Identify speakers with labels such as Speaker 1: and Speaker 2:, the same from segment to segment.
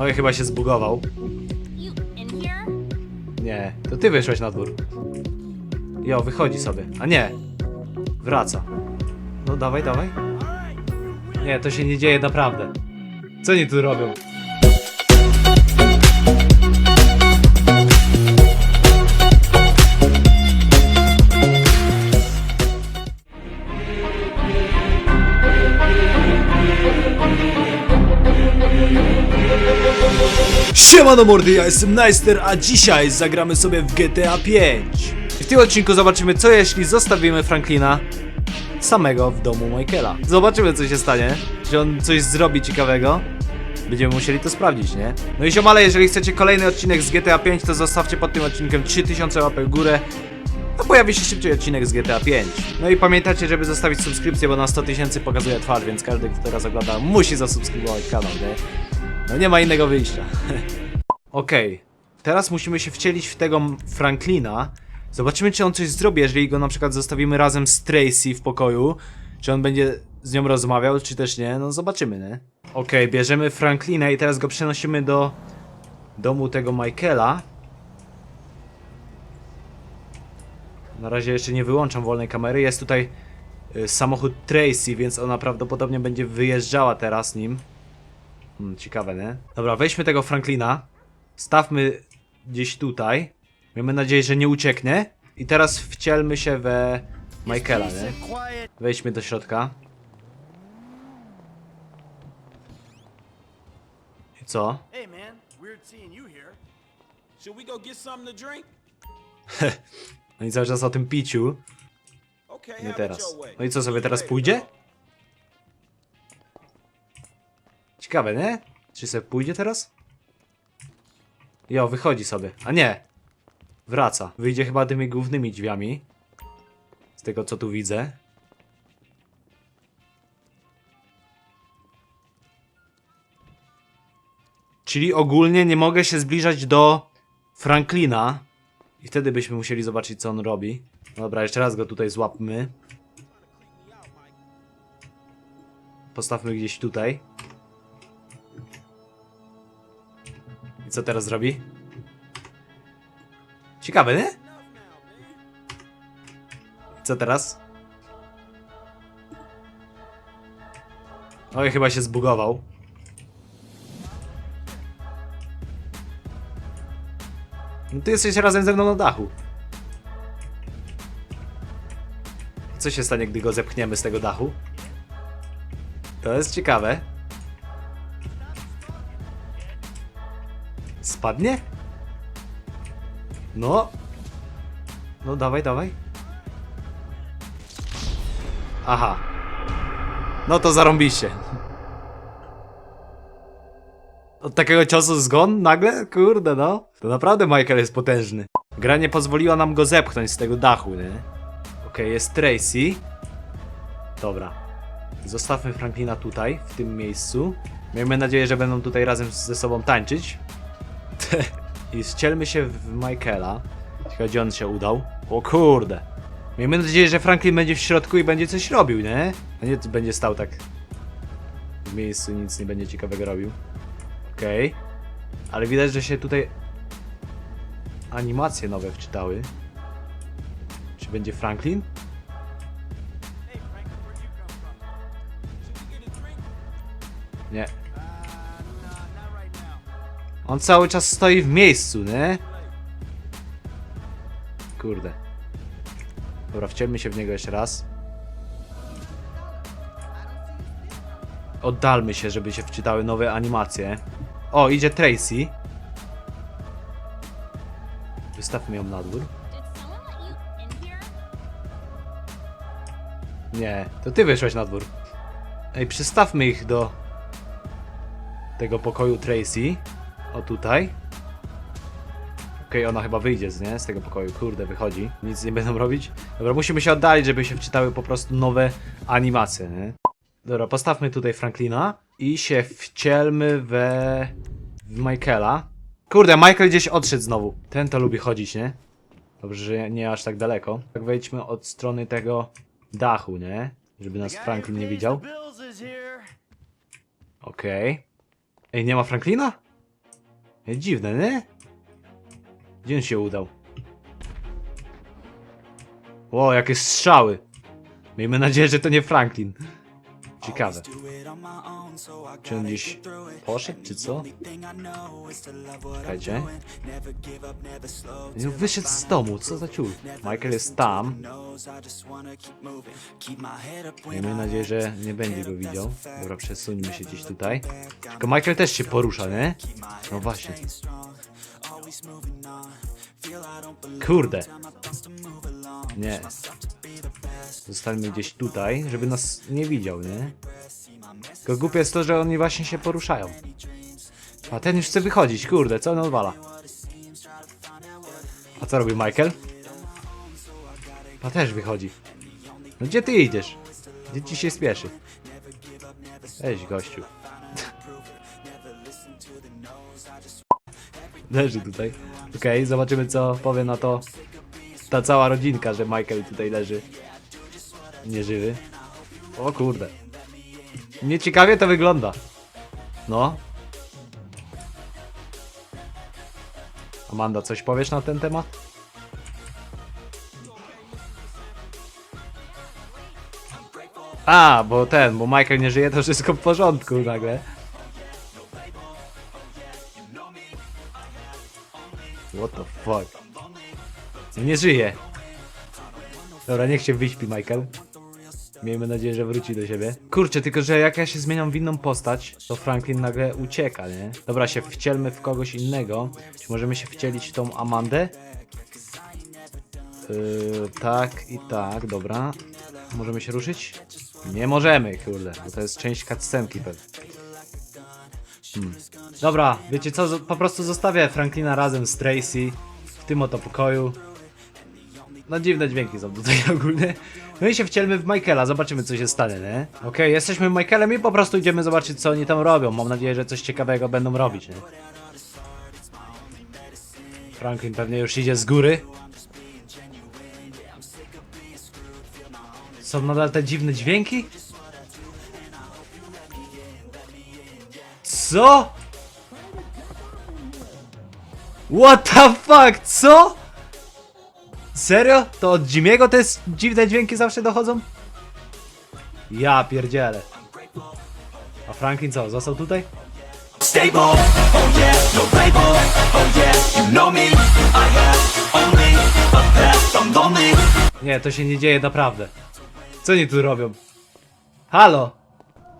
Speaker 1: Oj, chyba się zbugował. Nie, to ty wyszłeś na dwór. Jo, wychodzi sobie. A nie. Wraca. No dawaj, dawaj. Nie, to się nie dzieje naprawdę. Co oni tu robią? Siemano mordy, ja jestem Neister, a dzisiaj zagramy sobie w GTA 5. W tym odcinku zobaczymy co jeśli zostawimy Franklina samego w domu Michaela. Zobaczymy co się stanie, czy on coś zrobi ciekawego. Będziemy musieli to sprawdzić, nie? No i ziomale, jeżeli chcecie kolejny odcinek z GTA 5, to zostawcie pod tym odcinkiem 3000 łapek w górę. A pojawi się szybciej odcinek z GTA 5. No i pamiętajcie, żeby zostawić subskrypcję, bo na 100 tysięcy pokazuje twarz, więc każdy, kto teraz ogląda, musi zasubskrybować kanał, nie? No nie ma innego wyjścia. Okej, teraz musimy się wcielić w tego Franklina. Zobaczymy, czy on coś zrobi, jeżeli go na przykład zostawimy razem z Tracy w pokoju. Czy on będzie z nią rozmawiał, czy też nie. No zobaczymy, nie? Okej, bierzemy Franklina i teraz go przenosimy do domu tego Michaela. Na razie jeszcze nie wyłączam wolnej kamery. Jest tutaj y, samochód Tracy, więc ona prawdopodobnie będzie wyjeżdżała teraz nim. Hmm, ciekawe, nie? Dobra, weźmy tego Franklina. Stawmy gdzieś tutaj. Miejmy nadzieję, że nie ucieknie. I teraz wcielmy się we Michaela, nie? Wejdźmy do środka. I co?
Speaker 2: Hey man, weird seeing you here. Should we go get something to drink?
Speaker 1: No i cały czas o tym piciu. Nie
Speaker 2: it
Speaker 1: teraz. No i co sobie teraz pójdzie? Ciekawe, nie? Czy sobie pójdzie teraz? Jo, wychodzi sobie. A nie! Wraca. Wyjdzie chyba tymi głównymi drzwiami. Z tego co tu widzę. Czyli ogólnie nie mogę się zbliżać do Franklina. I wtedy byśmy musieli zobaczyć co on robi. Dobra, jeszcze raz go tutaj złapmy. Postawmy gdzieś tutaj. I co teraz zrobi? Ciekawe, nie? Co teraz? Oj, chyba się zbugował. No ty jesteś razem ze mną na dachu. Co się stanie, gdy go zepchniemy z tego dachu? To jest ciekawe. Spadnie? No. No dawaj, dawaj. Aha. No to zarąbiście. Od takiego ciosu zgon nagle? Kurde no. To naprawdę Michael jest potężny. Gra nie pozwoliła nam go zepchnąć z tego dachu, nie? Okej, jest Tracy. Dobra. Zostawmy Franklina tutaj, w tym miejscu. Miejmy nadzieję, że będą tutaj razem ze sobą tańczyć. I wcielmy się w Michaela. Ciekawe, gdzie on się udał. O kurde. Miejmy nadzieję, że Franklin będzie w środku i będzie coś robił, nie? A nie będzie stał tak w miejscu, nic nie będzie ciekawego robił. Okej. Ale widać, że się tutaj animacje nowe wczytały. Czy będzie Franklin?
Speaker 2: Hey
Speaker 1: On cały czas stoi w miejscu, nie? Kurde. Dobra, wcielmy się w niego jeszcze raz. Oddalmy się, żeby się wczytały nowe animacje. O, idzie Tracy. Wystawmy ją na dwór. Nie, to ty wyszłeś na dwór. Ej, przystawmy ich do tego pokoju Tracy. O tutaj. Okej, ona chyba wyjdzie z, nie? z tego pokoju. Kurde, wychodzi. Nic nie będą robić. Dobra, musimy się oddalić, żeby się wczytały po prostu nowe animacje, nie? Dobra, postawmy tutaj Franklina i się wcielmy we... w Michaela. Kurde, Michael gdzieś odszedł znowu. Ten to lubi chodzić, nie? Dobrze, że nie aż tak daleko. Tak wejdźmy od strony tego dachu, nie? Żeby nas Franklin nie widział. Okej. Ej, nie ma Franklina? Dziwne, nie? Gdzie on się udał? Ło, jakie strzały. Miejmy nadzieję, że to nie Franklin. Ciekawe. Czy on gdzieś poszedł, czy co? Czekajcie. No, Wyszedł z domu, co za ciul. Michael jest tam. Miejmy nadzieję, że nie będzie go widział. Dobra, przesuńmy się gdzieś tutaj. Tylko Michael też się porusza, nie? No właśnie. Kurde. Nie. Zostańmy gdzieś tutaj, żeby nas nie widział, nie? Tylko głupie jest to, że oni właśnie się poruszają. A ten już chce wychodzić, kurde, co on odwala? A co robi Michael? A też wychodzi. No gdzie ty idziesz? Gdzie ci się spieszy? Weź gościu. Leży tutaj. Okej, zobaczymy co powie na to ta cała rodzinka, że Michael tutaj leży. Nieżywy. O kurde. Nieciekawie to wygląda. No. Amanda, coś powiesz na ten temat? A, bo ten, bo Michael nie żyje, to wszystko w porządku nagle. What the fuck? No nie żyje. Dobra, niech się wyśpi Michael. Miejmy nadzieję, że wróci do siebie. Kurczę, tylko że jak ja się zmieniam w inną postać, to Franklin nagle ucieka, nie? Dobra, się wcielmy w kogoś innego. Czy możemy się wcielić w tą Amandę? Yy, tak i tak, dobra. Możemy się ruszyć? Nie możemy, kurde, bo to jest część cutscenki pewnie. Hmm. Dobra, wiecie co, po prostu zostawię Franklina razem z Tracy w tym oto pokoju. No dziwne dźwięki są tutaj ogólnie. No i się wcielmy w Michaela, zobaczymy co się stanie, nie? Okej, jesteśmy Michaelem i po prostu idziemy zobaczyć co oni tam robią. Mam nadzieję, że coś ciekawego będą robić, nie? Franklin pewnie już idzie z góry. Są nadal te dziwne dźwięki? Co? What the fuck, co? Serio? To od Jimiego te s- dziwne dźwięki zawsze dochodzą? Ja pierdzielę. A Franklin co, został tutaj?
Speaker 3: stable. Oh yeah, no label. Oh yeah, you know me. I have only a path. I'm lonely.
Speaker 1: Nie, to się nie dzieje naprawdę. Co oni tu robią? Halo?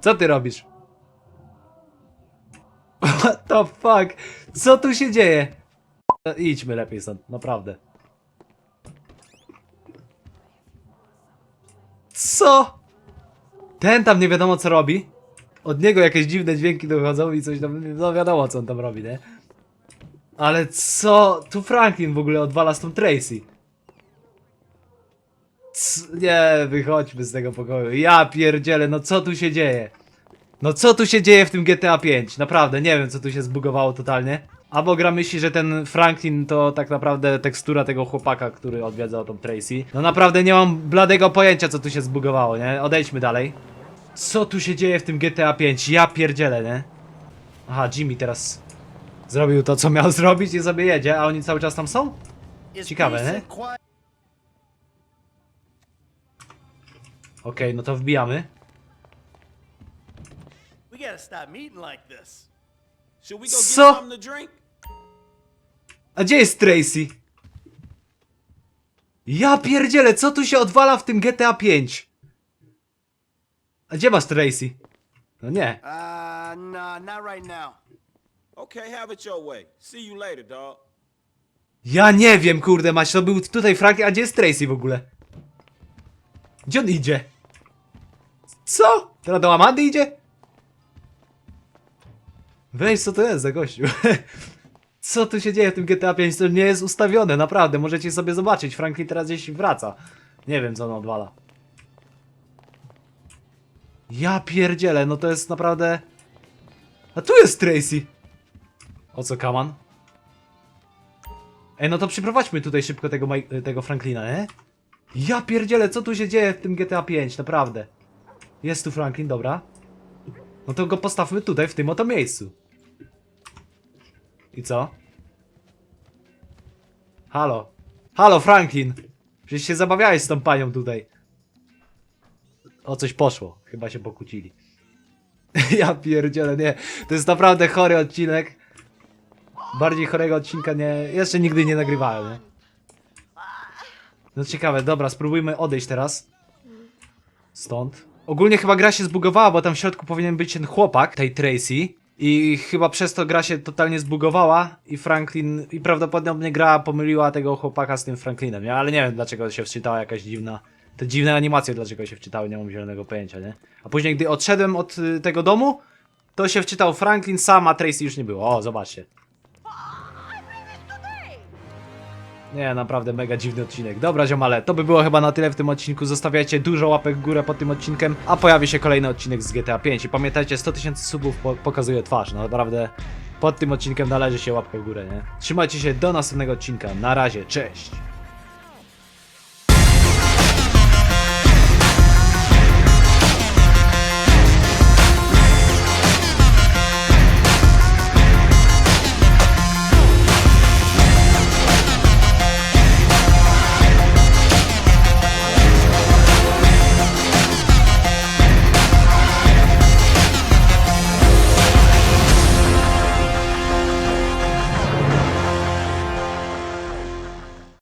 Speaker 1: Co ty robisz? What the fuck? Co tu się dzieje? No, idźmy lepiej stąd, naprawdę. Co? Ten tam nie wiadomo co robi. Od niego jakieś dziwne dźwięki dochodzą i coś tam, no wiadomo co on tam robi, nie? Ale co? Tu Franklin w ogóle odwala z tą Tracy. C- nie, wychodźmy z tego pokoju. Ja pierdzielę, no co tu się dzieje? No co tu się dzieje w tym GTA 5? Naprawdę, nie wiem co tu się zbugowało totalnie. Albo gra myśli, że ten Franklin to tak naprawdę tekstura tego chłopaka, który odwiedzał tą Tracy. No naprawdę nie mam bladego pojęcia co tu się zbugowało, nie? Odejdźmy dalej. Co tu się dzieje w tym GTA 5? Ja pierdzielę, nie? Aha, Jimmy teraz zrobił to co miał zrobić i sobie jedzie, a oni cały czas tam są? Ciekawe, nie? Okej, no to wbijamy.
Speaker 2: We
Speaker 1: A gdzie jest Tracy? Ja pierdzielę, co tu się odwala w tym GTA 5? A gdzie masz Tracy? No nie.
Speaker 2: Uh, nah, not right now.
Speaker 4: Okay, have it your way. See you later, dog.
Speaker 1: Ja nie wiem, kurde mać, to był tutaj Frank, a gdzie jest Tracy w ogóle? Gdzie on idzie? Co? Teraz do Amandy idzie? Weź, co to jest za gościu? Co tu się dzieje w tym GTA 5? To nie jest ustawione, naprawdę, możecie sobie zobaczyć. Franklin teraz gdzieś wraca. Nie wiem, co on odwala. Ja pierdzielę, no to jest naprawdę... A tu jest Tracy! O co, Kaman? Ej, no to przyprowadźmy tutaj szybko tego, tego Franklina, nie? Ja pierdzielę, co tu się dzieje w tym GTA 5, naprawdę. Jest tu Franklin, dobra. No to go postawmy tutaj, w tym oto miejscu. I co? Halo. Halo, Franklin. Przecież się zabawiałeś z tą panią tutaj. O coś poszło. Chyba się pokłócili. ja pierdzielę, nie. To jest naprawdę chory odcinek. Bardziej chorego odcinka nie... Jeszcze nigdy nie nagrywałem, nie? No ciekawe, dobra, spróbujmy odejść teraz. Stąd. Ogólnie chyba gra się zbugowała, bo tam w środku powinien być ten chłopak, tej Tracy. I chyba przez to gra się totalnie zbugowała i Franklin, i prawdopodobnie gra pomyliła tego chłopaka z tym Franklinem, nie? Ale nie wiem dlaczego się wczytała jakaś dziwna, te dziwne animacje dlaczego się wczytały, nie mam zielonego pojęcia, nie? A później gdy odszedłem od y, tego domu, to się wczytał Franklin sam, a Tracy już nie było. O, zobaczcie. Nie, naprawdę mega dziwny odcinek. Dobra, ziomale, to by było chyba na tyle w tym odcinku. Zostawiajcie dużo łapek w górę pod tym odcinkiem, a pojawi się kolejny odcinek z GTA 5. I pamiętajcie, 100 tysięcy subów po pokazuje twarz. No naprawdę pod tym odcinkiem należy się łapkę w górę, nie? Trzymajcie się do następnego odcinka. Na razie, cześć!